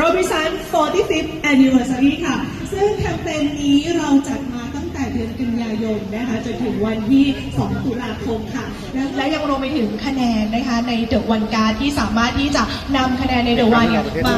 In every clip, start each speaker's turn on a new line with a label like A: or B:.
A: Robinson 45th Anniversary ค่ะ ซึ่งแคมเปญนี้เราจัดมาตั้งแต่เดือนกันยายนนะคะจนถึงวันที่ 2 ตุลาคมค่ะ และและยังรวมไปถึงคะแนนนะคะในเดอะวันการที่สามารถที่จะนำคะแนนในเดอะวันเนี่ยมา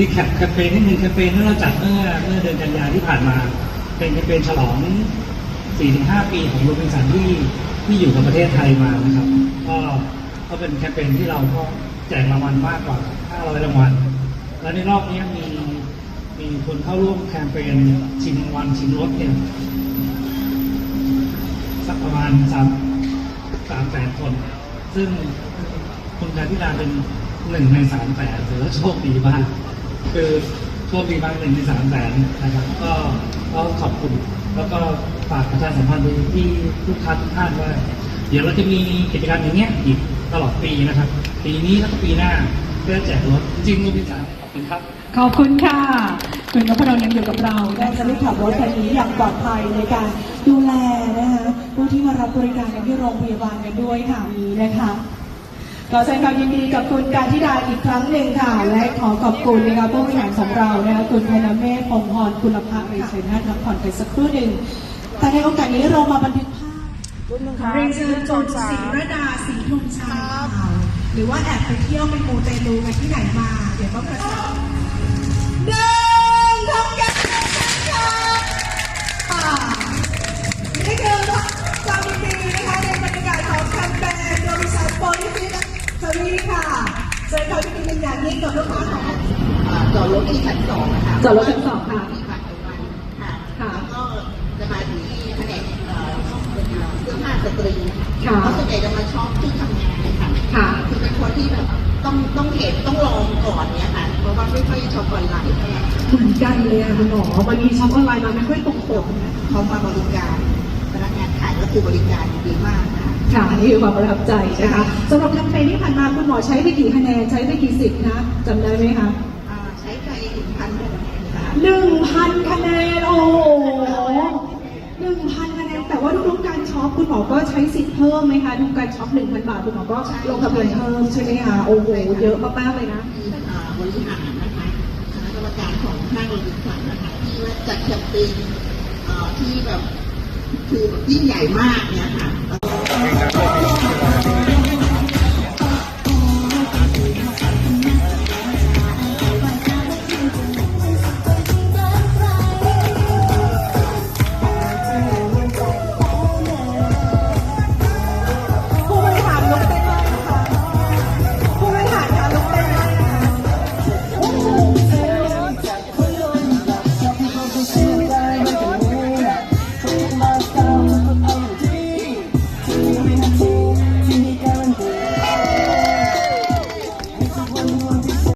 B: รีแคปแคมเปญนิดนึงแคมเปญที่เราจัดเมื่อเมื่อเดือนกันยายนที่ผ่านมา เป็นแคมเปญฉลอง 4-5 ปีของโรบินสันที่ที่อยู่กับประเทศไทยมานะครับ ก็ก็เป็นแคมเปญที่เราก็แจกรางวัลมากกว่า 500 รางวัล แล้วในรอบนี้มีมีคนเข้าร่วมแคมเปญชิงรางวัลชิงรถเนี่ยสักประมาณสามสามแสนคน ซึ่งคุณการที่ดาเป็นหนึ่งในสามแสนถือว่าโชคดีมาก คือโชคดีมากหนึ่งในสามแสนนะครับ ก็ก็ขอบคุณแล้วก็ฝากประชาสัมพันธ์ไปที่ลูกค้าทุกท่านว่า เดี๋ยวเราจะมีกิจกรรมอย่างเงี้ยอีกตลอดปีนะครับ ปีนี้แล้วก็ปีหน้าเพื่อแจกรถจริงๆลูกพี่จ๋าขอบคุณครับ
A: ขอบคุณค่ะ คุณนพดลยังอยู่กับเราและจะได้ขับรถคันนี้อย่างปลอดภัยในการดูแลนะคะผู้ที่มารับบริการกันที่โรงพยาบาลกันด้วยค่ะนี้นะคะ ขอแสดงความยินดีกับคุณการทิดาอีกครั้งหนึ่งค่ะ และขอขอบคุณนะคะผู้บริหารของเรานะคะคุณพนเมฆพงพรคุณภาพเรียนเชิญท่านพักผ่อนไปสักครู่หนึ่งแต่ในโอกาสนี้เรามาบันทึกภาพเรียนเชิญคุณศรีระดาศรีทุมชัยค่ะหรือว่าแอบไปเที่ยวไปมูเตลูกันที่ไหนมา เดี๋ยวต้องประสานเดิน
C: จอดรถที่ชั้นสองนะคะ
A: จอดรถชั้นสองค่ะ
C: ที่ผ่านไปวันค่ะ
A: ค่ะ
C: แล้วก็จะมาที่แผนกเอ่อเสื้อผ้าสตรี
A: ค่ะ
C: เพราะส่วนใหญ่จะมาช็อปที่ทำงานนะคะ
A: ค่ะ
C: คือเป็นคนที่แบบต้องต้องเห็นต้องลองก่อนเนี่ยค่ะเพราะว่าไม่ค่อยช็อปออนไลน์เท่าไหร่
A: เหมือนกันเลยค่ะคุณหมอวันนี้ช็อปออนไลน์มาไม่ค่อยตรงปกนะ
C: เขามาบริการพนักงานขายก็คือบริการดีมากนะคะ
A: ค่ะนี่คือความประทับใจนะคะสำหรับแคมเปญที่ผ่านมาคุณหมอใช้ไปกี่คะแนนใช้ไปกี่สิบนะจำได้ไหมคะ
C: อ่าใช้ไปถึงพันคะแนนค่ะ
A: หนึ่งพันคะแนนโอ้โหหนึ่งพันคะแนนแต่ว่าทุกๆการช็อปคุณหมอก็ใช้สิทธิ์เพิ่มไหมคะทุกการช็อปหนึ่งพันบาทคุณหมอก็ลงทะเบียนเพิ่มใช่ไหมคะโอ้โหเยอะมากๆเลยนะ
C: ที่อ่าบริหารนะคะคณะกรรมการของห้างโรบินสันนะคะที่ว่าจัดแคมเปญอ่าที่แบบ คือแบบยิ่งใหญ่มากเนี่ยค่ะ